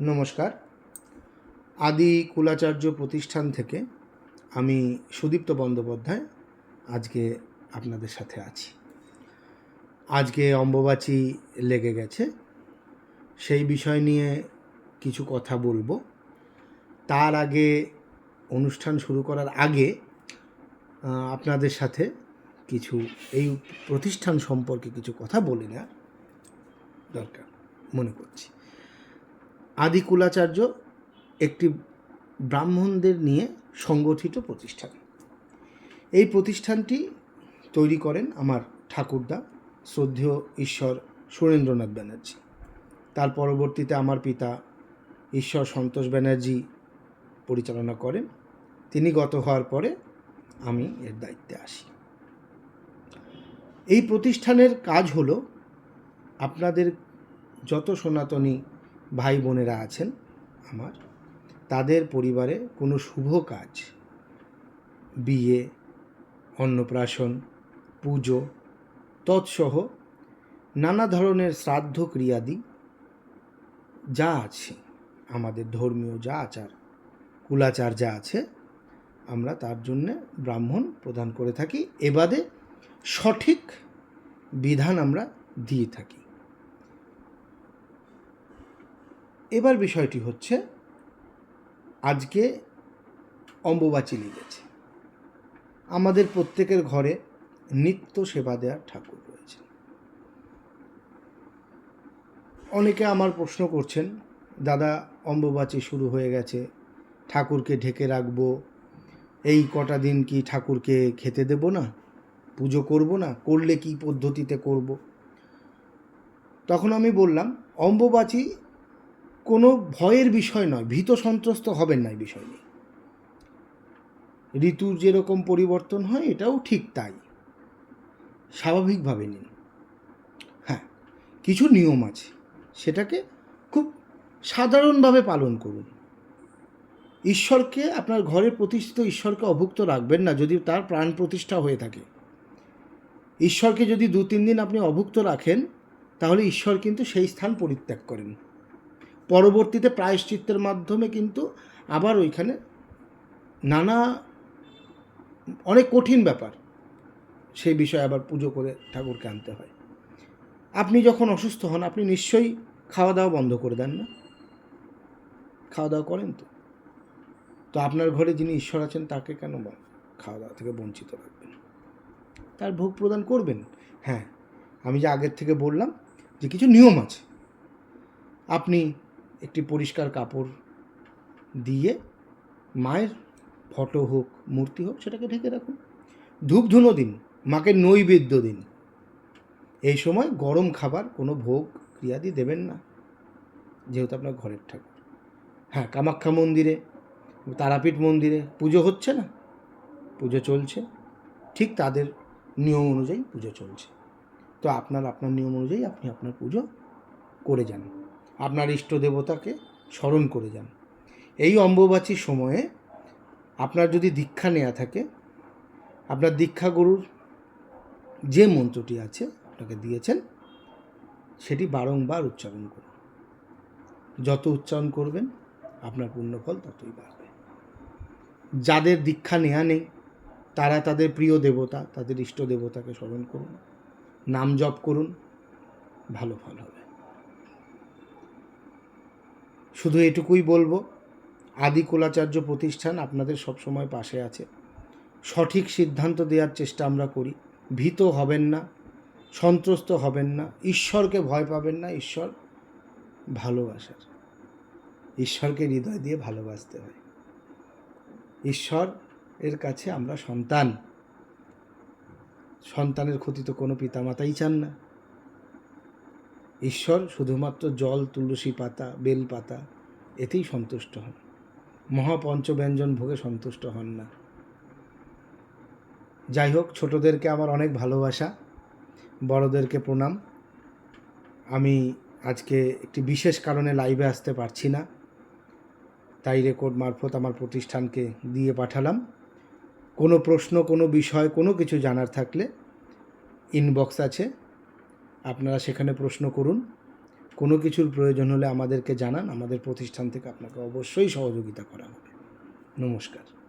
নমস্কার। আদি কুলাচার্য প্রতিষ্ঠান থেকে আমি সুদীপ্ত বন্দ্যোপাধ্যায় আজকে আপনাদের সাথে আছি। আজকে অম্বুবাচী লেগে গেছে। সেই বিষয় নিয়ে কিছু কথা বলব। তার আগে অনুষ্ঠান শুরু করার আগে আপনাদের সাথে কিছু এই প্রতিষ্ঠান সম্পর্কে কিছু কথা বলে নেওয়া দরকার মনে করছি। আদিকুলাচার্য একটি ব্রাহ্মণদের নিয়ে সংগঠিত প্রতিষ্ঠান। এই প্রতিষ্ঠানটি তৈরি করেন আমার ঠাকুরদা, শ্রদ্ধেয় ঈশ্বর সুরেন্দ্রনাথ ব্যানার্জি। তার পরবর্তীতে আমার পিতা ঈশ্বর সন্তোষ ব্যানার্জি পরিচালনা করেন। তিনি গত হওয়ার পরে আমি এর দায়িত্বে আসি। এই প্রতিষ্ঠানের কাজ হলো আপনাদের যত সনাতনী ভাই বোনেরা আছেন আমার। তাদের পরিবারে কোনো শুভ কাজ, বিয়ে, অন্নপ্রাশন, পুজো, তৎসহ নানা ধরনের শ্রাদ্ধ ক্রিয়াদি যা আছে, আমাদের ধর্মীয় যা আচার, কুলাচার যা আছে, আমরা তার জন্যে ব্রাহ্মণ প্রদান করে থাকি। এবাদে সঠিক বিধান আমরা দিয়ে থাকি। এবার বিষয়টি হচ্ছে, আজকে অম্বুবাচী লেগেছে আমাদের প্রত্যেকের ঘরে নিত্য সেবা দেওয়ার ঠাকুর রয়েছে। অনেকে আমার প্রশ্ন করছেন, দাদা, অম্বুবাচী শুরু হয়ে গেছে, ঠাকুরকে ঢেকে রাখব, এই কটা দিন কি ঠাকুরকে খেতে দেব না? পুজো করব না? করলে কি পদ্ধতিতে করব? তখন আমি বললাম, অম্বুবাচী কোনো ভয়ের বিষয় নয়, ভীত সন্ত্রস্ত হবেন না এই বিষয় নিয়ে। ঋতুর যেরকম পরিবর্তন হয়, এটাও ঠিক তাই। স্বাভাবিকভাবে নিন। হ্যাঁ কিছু নিয়ম আছে, সেটাকে খুব সাধারণভাবে পালন করুন। ঈশ্বরকে, আপনার ঘরে প্রতিষ্ঠিত ঈশ্বরকে অভুক্ত রাখবেন না, যদি তার প্রাণ প্রতিষ্ঠা হয়ে থাকে। ঈশ্বরকে যদি দু তিন দিন আপনি অভুক্ত রাখেন, তাহলে ঈশ্বর কিন্তু সেই স্থান পরিত্যাগ করেন। পরবর্তীতে প্রায়শ্চিত্তের মাধ্যমে কিন্তু আবার ওইখানে নানা, অনেক কঠিন ব্যাপার সেই বিষয়ে আবার পুজো করে ঠাকুরকে আনতে হয়। আপনি যখন অসুস্থ হন, আপনি নিশ্চয়ই খাওয়া দাওয়া বন্ধ করে দেন না। খাওয়া দাওয়া করেন তো। তো আপনার ঘরে যিনি ঈশ্বর আছেন, তাকে কেন খাওয়া দাওয়া থেকে বঞ্চিত রাখবেন? তার ভোগ প্রদান করবেন? হ্যাঁ আমি যে আগের থেকে বললাম যে কিছু নিয়ম আছে। আপনি একটি পরিষ্কার কাপড় দিয়ে মায়ের ফটো হোক, মূর্তি হোক, সেটাকে ঢেকে রাখুন। ধূপ ধুনো দিন, মাকে নৈবেদ্য দিন। এই সময় গরম খাবার, কোনো ভোগ, ক্রিয়াদি দেবেন না, যেহেতু আপনার ঘরের ঠাকুর। হ্যাঁ কামাখ্যা মন্দিরে, তারাপীঠ মন্দিরে পুজো হচ্ছে না? পুজো চলছে। ঠিক তাদের নিয়ম অনুযায়ী পুজো চলছে। তো আপনার আপনার নিয়ম অনুযায়ী আপনি আপনার পুজো করে যান। আপনার ইষ্ট দেবতাকে স্মরণ করে যান। এই অম্বুবাচীর সময়ে আপনার যদি দীক্ষা নেওয়া থাকে, আপনার দীক্ষা গুরুর যে মন্ত্রটি আছে আপনাকে দিয়েছেন, সেটি বারংবার উচ্চারণ করুন। যত উচ্চারণ করবেন, আপনার পুণ্যফল ততই বাড়বে। যাদের দীক্ষা নেওয়া নেই, তারা তাদের প্রিয় দেবতা, তাদের ইষ্ট দেবতাকে স্মরণ করুন। নাম জপ করুন, ভালো ফল হবে। শুধু এটুকুই বলব, আদি কুলাচার্য প্রতিষ্ঠান আপনাদের সবসময় পাশে আছে। সঠিক সিদ্ধান্ত দেওয়ার চেষ্টা আমরা করি। ভীত হবেন না, সন্ত্রস্ত হবেন না, ঈশ্বরকে ভয় পাবেন না, ঈশ্বর ভালোবাসার। ঈশ্বরকে হৃদয় দিয়ে ভালোবাসতে হয়। ঈশ্বর এর কাছে আমরা সন্তান। সন্তানের ক্ষতি তো কোনো পিতামাতাই চান না। ঈশ্বর শুধুমাত্র জল, তুলসী পাতা, বেল পাতা, এতেই সন্তুষ্ট হন। মহাপঞ্চব্যঞ্জন ভোগে সন্তুষ্ট হন না। যাই হোক, ছোটদেরকে আমার অনেক ভালোবাসা, বড়দেরকে প্রণাম। আমি আজকে একটি বিশেষ কারণে লাইভে আসতে পারছি না। তাই রেকর্ড মারফত আমার প্রতিষ্ঠানকে দিয়ে পাঠালাম। কোনো প্রশ্ন, কোনো বিষয়, কোনো কিছু জানার থাকলে ইনবক্স আছে। আপনারা সেখানে প্রশ্ন করুন। কোনো কিছুর প্রয়োজন হলে আমাদেরকে জানান। আমাদের প্রতিষ্ঠান থেকে আপনাকে অবশ্যই সহযোগিতা করা হবে। নমস্কার।